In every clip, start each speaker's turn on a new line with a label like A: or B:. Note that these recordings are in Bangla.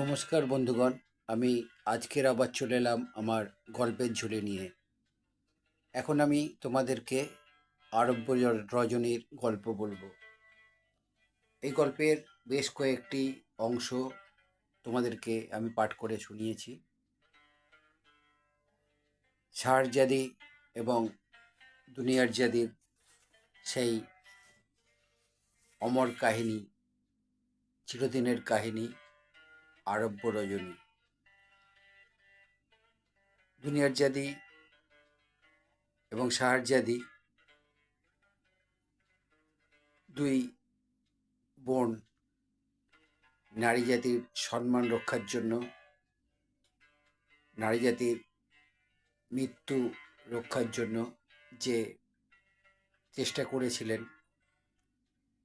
A: নমস্কার বন্ধুগণ, আমি আজকের আবার চলে এলাম আমার গল্পের ঝুলে নিয়ে। এখন আমি তোমাদেরকে আরব্য রজনীর গল্প বলব। এই গল্পের বেশ কয়েকটি অংশ তোমাদেরকে আমি পাঠ করে শুনিয়েছি। শাহজাদি এবং দুনিয়ার জাদির সেই অমর কাহিনী, চিরদিনের কাহিনী আরব্য রজনী। দুনিয়ার জাদি এবং শাহজাদি দুই বোন নারী জাতির সম্মান রক্ষার জন্য, নারী জাতির মৃত্যু রক্ষার জন্য যে চেষ্টা করেছিলেন,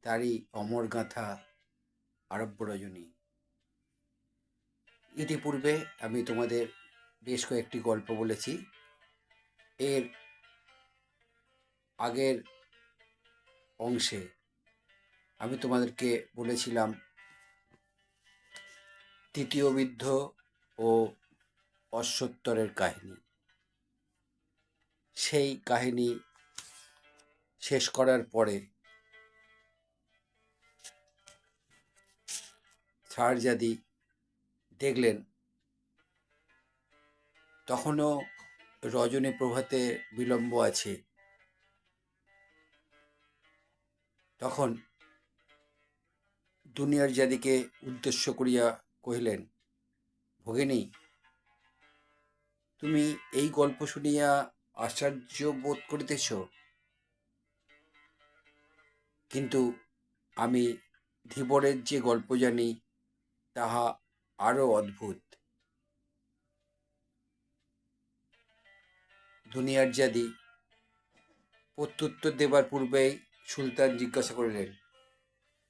A: তারই অমর গাথা আরব্য রজনী। ইতিপূর্বে আমি তোমাদের বেশ কয়েকটি গল্প বলেছি। এর আগের অংশে আমি তোমাদেরকে বলেছিলাম, তৃতীয় বিদ্ধ ও অশ্বত্তরের কাহিনী। সেই কাহিনী শেষ করার পরে শাহজাদি দেখলেন, তখনও রজনী প্রভাতে বিলম্ব আছে। তখন দুনিয়ার জাদিকে উদ্দেশ্য করিয়া কহিলেন, ভগিনী, তুমি এই গল্প শুনিয়া আশ্চর্য বোধ করিতেছ। কিন্তু আমি ধীবরের যে গল্প জানি, তাহা আরও অদ্ভুত। দুনিয়ার জাদি প্রত্যুত্তর দেবার পূর্বেই সুলতান জিজ্ঞাসা করিলেন,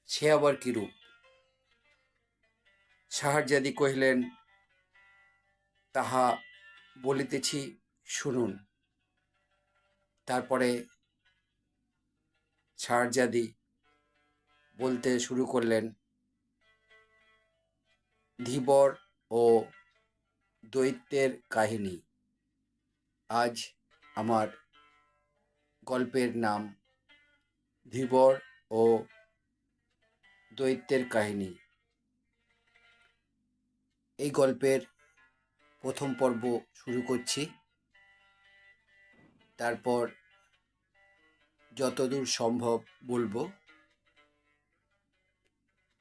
A: সে আবার কিরূপ শাহজাদি কহিলেন, তাহা বলিতেছি, শুনুন। তারপরে শাহজাদি বলতে শুরু করলেন ধীবর ও দৈত্যের কাহিনী। আজ আমার গল্পের নাম ধীবর ও দৈত্যের কাহিনী। এই গল্পের প্রথম পর্ব শুরু করছি। তারপর যতদূর সম্ভব বলব।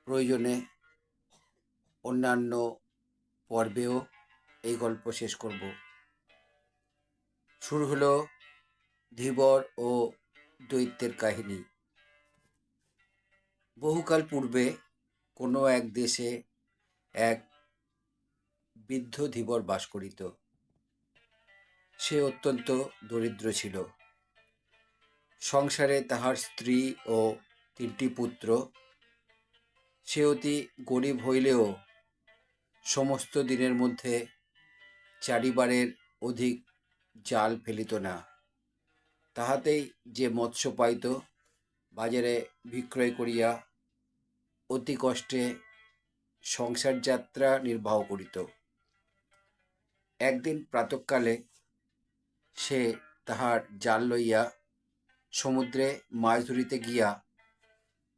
A: প্রয়োজনে অন্যান্য পর্বেও এই গল্প শেষ করব। শুরু হলো ধীবর ও দৈত্যের কাহিনী। বহুকাল পূর্বে কোনো এক দেশে এক বৃদ্ধ ধীবর বাস করিত। সে অত্যন্ত দরিদ্র ছিল। সংসারে তাহার স্ত্রী ও তিনটি পুত্র। সে অতি গরিব হইলেও সমস্ত দিনের মধ্যে চারিবারের অধিক জাল ফেলিত না। তাহাতেই যে মৎস্য পাইত, বাজারে বিক্রয় করিয়া অতি কষ্টে সংসার যাত্রা নির্বাহ করিত। একদিন প্রাতকালে সে তাহার জাল লইয়া সমুদ্রে মাছ ধরিতে গিয়া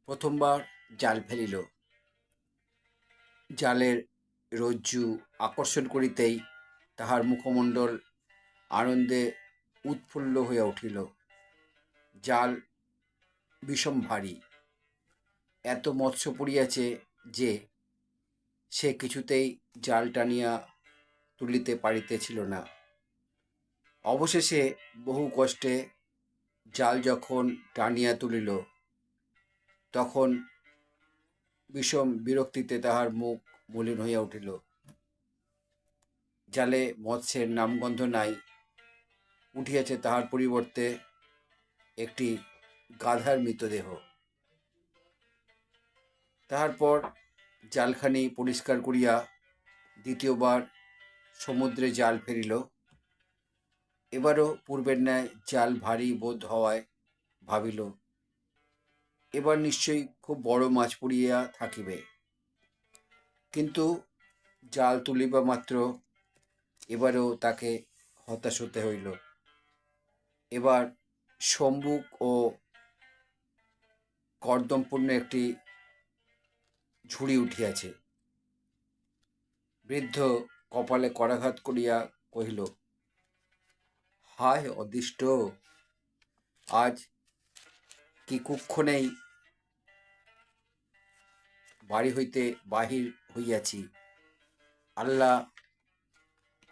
A: প্রথমবার জাল ফেলিল। জালের রজ্জু আকর্ষণ করিতেই তাহার মুখমণ্ডল আনন্দে উৎফুল্ল হইয়া উঠিল। জাল বিষম ভারী। এত মৎস্য পড়িয়াছে যে সে কিছুতেই জাল টানিয়া তুলিতে পারিতেছিল না। অবশেষে বহু কষ্টে জাল যখন টানিয়া তুলিল, তখন বিষম বিরক্তিতে তাহার মুখ মলিন হইয়া উঠিল। জালে মৎস্যের নামগন্ধ নাই, উঠিয়াছে তাহার পরিবর্তে একটি গাধার মৃতদেহ। তাহার পর জালখানি পরিষ্কার করিয়া দ্বিতীয়বার সমুদ্রে জাল ফেরিল এবারও পূর্বের ন্যায় জাল ভারী বোধ হওয়ায় ভাবিল, এবার নিশ্চয়ই খুব বড় মাছ পড়িয়া থাকিবে। কিন্তু জাল তুলিবা মাত্র এবারেও তাকে হতাশ হতে হইল। এবার সম্মুখ ও কর্দমপূর্ণ একটি ঝুড়ি উঠিয়াছে। বৃদ্ধ কপালে করাঘাত করিয়া কহিল, হায় অদিষ্ট! আজ কি কুক্ষণেই বাড়ি হইতে বাহির হইয়াছি। আল্লাহ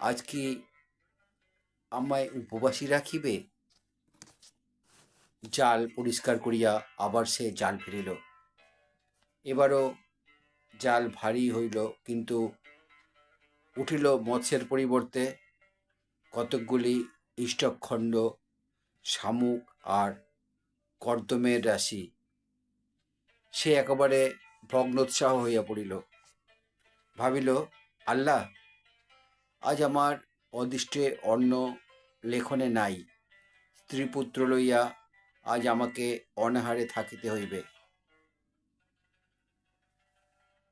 A: আজ কি আমায় উপবাসী রাখিবে? জাল পরিষ্কার করিয়া আবার সে জাল ফিরিল এবারও জাল ভারী হইল, কিন্তু উঠিল মৎস্যের পরিবর্তে। কতকগুলি ইষ্টখণ্ড, শামুক আর কর্দমের রাশি। সে একেবারে ভগ্নোৎসাহ হইয়া পড়িল। ভাবিল, আল্লাহ, আজ আমার অদৃষ্টে অন্ন লেখনে নাই। স্ত্রীপুত্র লইয়া আজ আমাকে অনাহারে থাকিতে হইবে।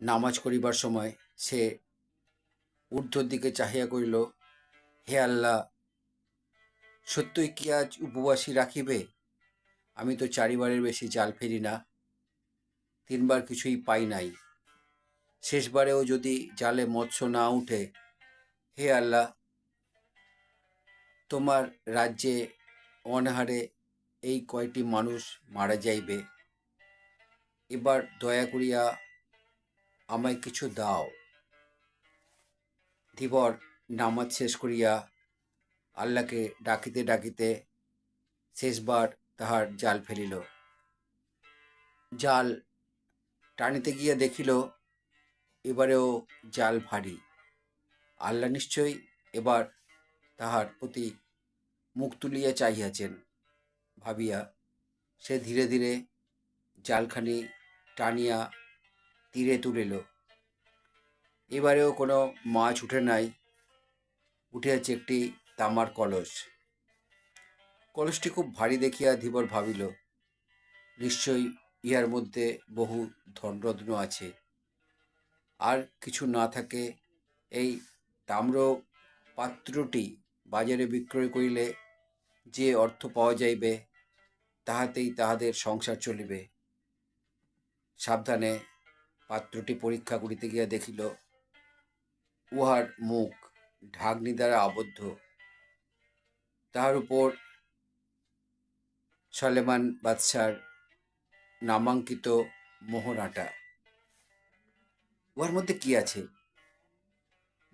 A: নামাজ করিবার সময় সে ঊর্ধ্বর দিকে চাহিয়া করিল হে আল্লাহ, সত্যই কি আজ উপবাসী রাখিবে? আমি তো চারিবারের বেশি জাল ফেরি না। তিনবার কিছুই পাই নাই। শেষবারেও যদি জালে মৎস্য না উঠে, হে আল্লাহ, তোমার রাজ্যে অনাহারে এই কয়টি মানুষ মারা যাইবে। এবার দয়া করিয়া আমায় কিছু দাও। ধীবর নামাজ শেষ করিয়া আল্লাহকে ডাকিতে ডাকিতে শেষবার তাহার জাল ফেলিল। জাল টানিতে গিয়া দেখিল, এবারেও জাল ভারী। আল্লাহ নিশ্চয়ই এবার তাহার প্রতি মুখ তুলিয়া চাহিয়াছেন। ভাবিয়া সে ধীরে ধীরে জালখানি টানিয়া তীরে তুলিল। এবারেও কোনো মাছ উঠে নাই, উঠিয়াছে একটি তামার কলস। কলসটি খুব ভারী দেখিয়া ধীবর ভাবিল, নিশ্চয়ই ইহার মধ্যে বহু ধনরত্ন আছে। আর কিছু না থাকে, এই তাম্র পাত্রটি বাজারে বিক্রয় করিলে যে অর্থ পাওয়া যাইবে, তাহাতেই তাহাদের সংসার চলিবে। সাবধানে পাত্রটি পরীক্ষা করিতে গিয়া দেখিল, উহার মুখ ঢাকনি দ্বারা আবদ্ধ। তাহার উপর সলেমান বাদশার নামাঙ্কিত মোহরাটা উহার মধ্যে কি আছে?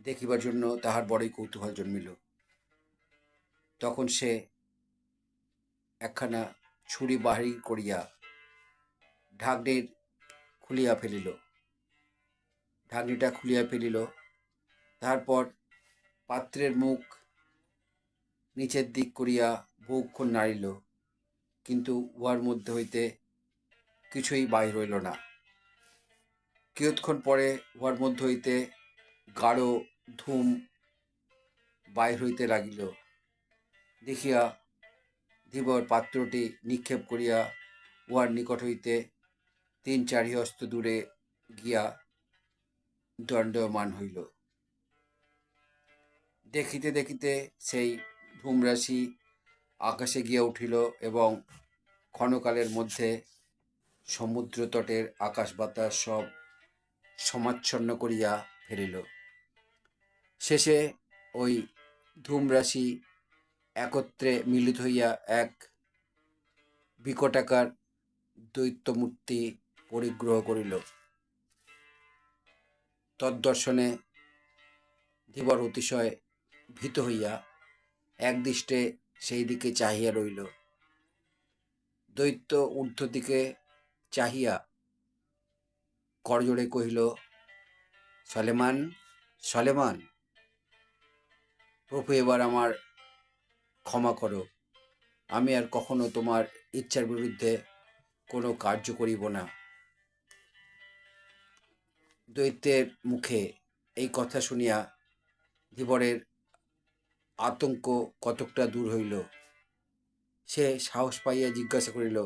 A: দেখিবার জন্য তাহার বড়ই কৌতূহল জন্মিল। তখন সে একখানা ছুরি বাহির করিয়া ঢাকনির খুলিয়া ফেলিল। ঢাকনিটা খুলিয়া ফেলিল। তারপর পাত্রের মুখ নিচের দিক করিয়া বহুক্ষণ নাড়িল। কিন্তু উহার মধ্যে হইতে কিছুই বাহির হইল না। কিয়ৎক্ষণ পরে উহার মধ্য হইতে গাঢ় ধূম বাহির হইতে লাগিল। দেখিয়া ধীবর পাত্রটি নিক্ষেপ করিয়া উহার নিকট হইতে তিন চারি হস্ত দূরে গিয়া দণ্ডমান হইল। দেখিতে দেখিতে সেই ধূমরাশি আকাশে গিয়া উঠিল এবং ক্ষণকালের মধ্যে সমুদ্র তটের আকাশ বাতাস সব সমাচ্ছন্ন করিয়া ফেলিল। শেষে ওই ধূমরাশি একত্রে মিলিত হইয়া এক বিকটাকার দৈত্যমূর্তি পরিগ্রহ করিল। তদ্দর্শনে ধীবর অতিশয় ভীত হইয়া একদৃষ্টে সেই দিকে চাহিয়া রইল। দৈত্য ঊর্ধ্ব দিকে চাহিয়া করজোড়ে কহিল, সলেমান সলেমান, প্রভু এবার আমার ক্ষমা করো। আমি আর কখনো তোমার ইচ্ছার বিরুদ্ধে কোনো কার্য করিব না। দৈত্যের মুখে এই কথা শুনিয়া ধীবরের আতঙ্ক কতকটা দূর হইল। সে সাহস পাইয়া জিজ্ঞাসা করিল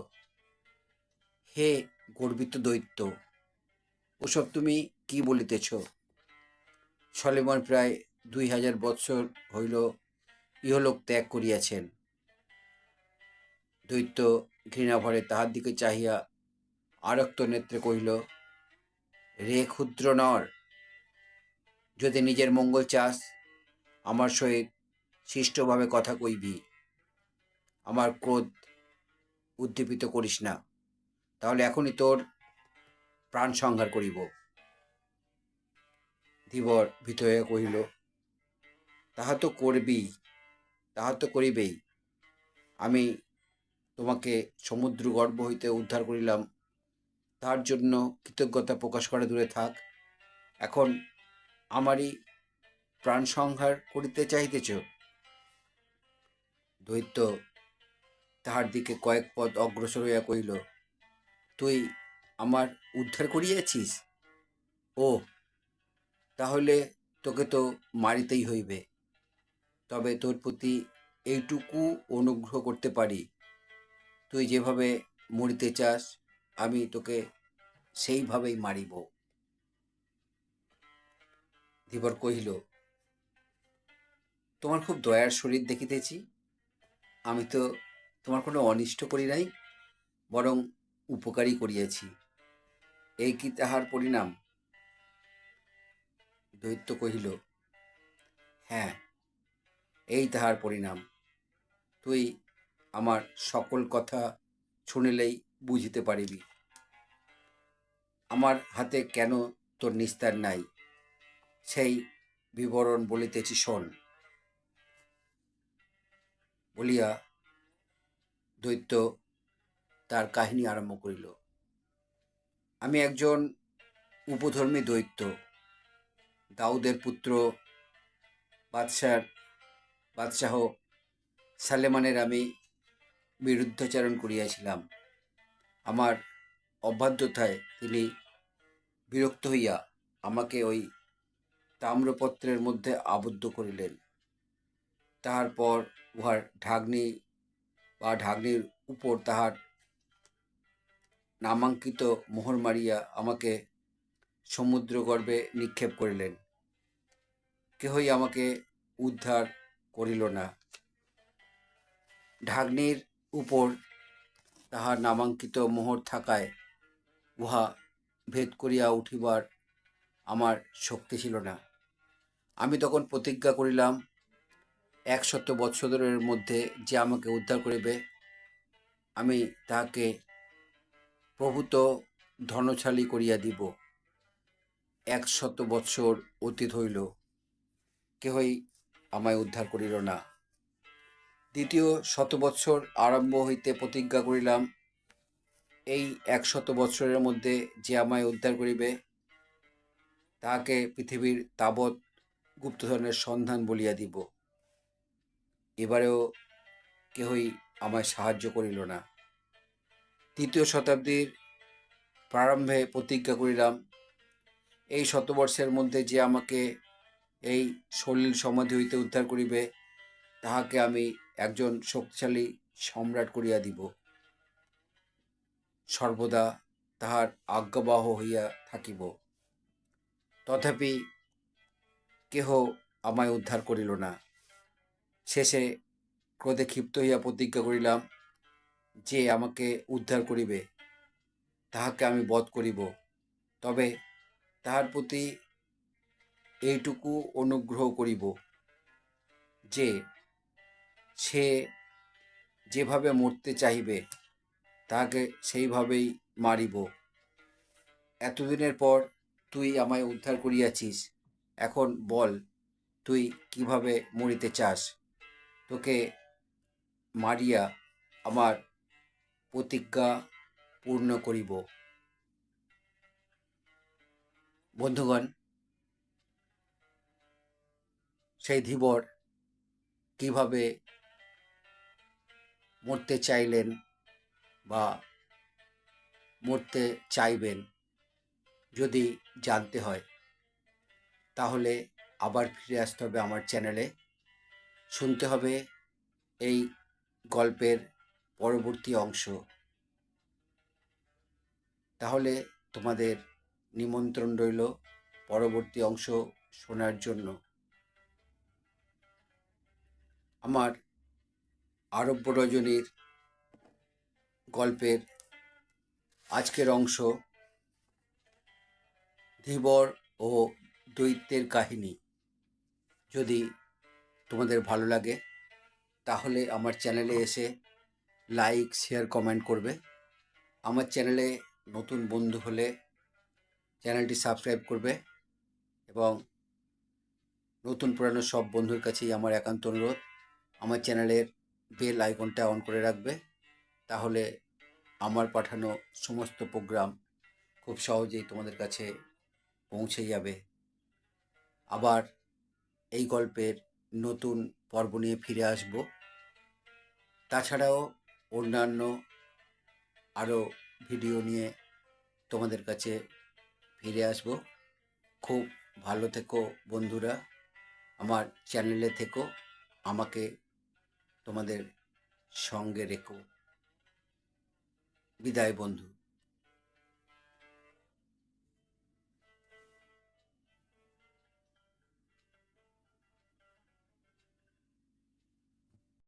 A: হে গর্বিত দৈত্য, ওসব তুমি কি বলিতেছ? সলেমন প্রায় দুই হাজার বৎসর হইল ইহলোক ত্যাগ করিয়াছেন। দৈত্য ঘৃণাভরে তাহার দিকে চাহিয়া আরক্ত নেত্রে কহিল, রে ক্ষুদ্র নর, যদি নিজের মঙ্গল চাস, আমার সহিত শিষ্টভাবে কথা কইবি। আমার ক্রোধ উদ্দীপিত করিস না। তাহলে এখনই তোর প্রাণ সংহার করিব। ধীবর ভীত হইয়া কহিল, তাহা তো করবি তাহা তো করিবেই। আমি তোমাকে সমুদ্র গর্ভ হইতে উদ্ধার করিলাম, তার জন্য কৃতজ্ঞতা প্রকাশ করা দূরে থাক। এখন আমারই প্রাণ সংহার করিতে চাইতেছ দৈত্য তাহার দিকে কয়েক পদ অগ্রসর হইয়া কহিল তুই আমার উদ্ধার করিয়াছিস? ও, তাহলে তোকে তো মারিতেই হইবে। তবে তোর প্রতি এইটুকু অনুগ্রহ করতে পারি। তুই যেভাবে মরিতে চাস, আমি তোকে সেইভাবেই মারিব। ধীবর কহিল, তোমার খুব দয়ার শরীর দেখিতেছি। আমি তো তোমার কোনো অনিষ্ট করি নাই, বরং উপকারই করিয়াছি। এই কি তাহার পরিণাম? দৈত্য কহিল হ্যাঁ এই তাহার পরিণাম। তুই আমার সকল কথা শুনিলেই বুঝিতে পারিবি। আমার হাতে কেন তোর নিস্তার নাই? সেই বিবরণ বলিতেছি শোন। বলিয়া দৈত্য তার কাহিনী আরম্ভ করিল। আমি একজন উপধর্মী দৈত্য, দাউদের পুত্র, বাদশার, বাদশাহ সালেমানের আমি বিরুদ্ধাচারণ করিয়াছিলাম। আমার অবাধ্যতায় তিনি বিরক্ত হইয়া আমাকে ওই তাম্রপত্রের মধ্যে আবদ্ধ করিলেন। তাহার পর উহার ঢাকনি বা ঢাকনির উপর তাহার নামাঙ্কিত মোহর মারিয়া আমাকে সমুদ্র গর্ভে নিক্ষেপ করিলেন। কেহই আমাকে উদ্ধার করিল না। ঢাকনির উপর তাহার নামাঙ্কিত মোহর থাকায় উহা ভেদ করিয়া উঠিবার আমার শক্তি ছিল না। আমি তখন প্রতিজ্ঞা করিলাম, একশত বৎসরের মধ্যে যে আমাকে উদ্ধার করিবে, আমি তাহাকে প্রভূত ধনশালী করিয়া দিব। একশত বৎসর অতীত হইল, কেহই আমায় উদ্ধার করিল না। দ্বিতীয় শত বৎসর আরম্ভ হইতে প্রতিজ্ঞা করিলাম, এই একশত বৎসরের মধ্যে যে আমায় উদ্ধার করিবে, তাহাকে পৃথিবীর তাবৎ গুপ্তধনের সন্ধান বলিয়া দিব। এবারেও কেহই আমায় সাহায্য করিল না। তৃতীয় শতাব্দীর প্রারম্ভে প্রতিজ্ঞা করিলাম, এই শতবর্ষের মধ্যে যে আমাকে এই সলিল সমাধি হইতে উদ্ধার করিবে, তাহাকে আমি একজন শক্তিশালী সম্রাট করিয়া দিব। সর্বদা তাহার আজ্ঞাবাহ হইয়া থাকিব। তথাপি কেহ আমায় উদ্ধার করিল না। শেষে ক্রোধে ক্ষিপ্ত হইয়া প্রতিজ্ঞা করিলাম যে আমাকে উদ্ধার করিবে, তাহাকে আমি বধ করিব। তবে তাহার প্রতি এইটুকু অনুগ্রহ করিব যে, সে যেভাবে মরতে চাহিবে, তাহাকে সেইভাবেই মারিব। এতদিনের পর তুই আমায় উদ্ধার করিয়াছিস, এখন বল, তুই কীভাবে মরিতে চাস? তোকে মারিয়া আমার প্রতিজ্ঞা পূর্ণ করিব। বন্ধুগণ, সেই ধীবর কীভাবে মরতে চাইলেন বা মরতে চাইবেন যদি জানতে হয়, তাহলে আবার ফিরে আসতে হবে আমার চ্যানেলে। শুনতে হবে এই গল্পের পরবর্তী অংশ। তাহলে তোমাদের নিমন্ত্রণ রইল পরবর্তী অংশ শোনার জন্য। আমার আরব্য রজনীর গল্পের আজকের অংশ ধীবর ও দৈত্যের কাহিনী। যদি তোমাদের ভালো লাগে, তাহলে আমার চ্যানেলে এসে লাইক শেয়ার কমেন্ট করবে। আমার চ্যানেলে নতুন বন্ধু হলে চ্যানেলটি সাবস্ক্রাইব করবে এবং নতুন পুরানো সব বন্ধুর কাছেই আমার একান্ত অনুরোধ, আমার চ্যানেলের বেল আইকনটা অন করে রাখবে। তাহলে আমার পাঠানো সমস্ত প্রোগ্রাম খুব সহজেই তোমাদের কাছে পৌঁছে যাবে। আবার এই গল্পের নতুন পর্ব নিয়ে ফিরে আসব। তাছাড়াও অন্যান্য আরও ভিডিও নিয়ে তোমাদের কাছে ফিরে আসব। খুব ভালো থেকো বন্ধুরা, আমার চ্যানেলে থেকো, আমাকে তোমাদের সঙ্গে রেখো। বিদায় বন্ধু।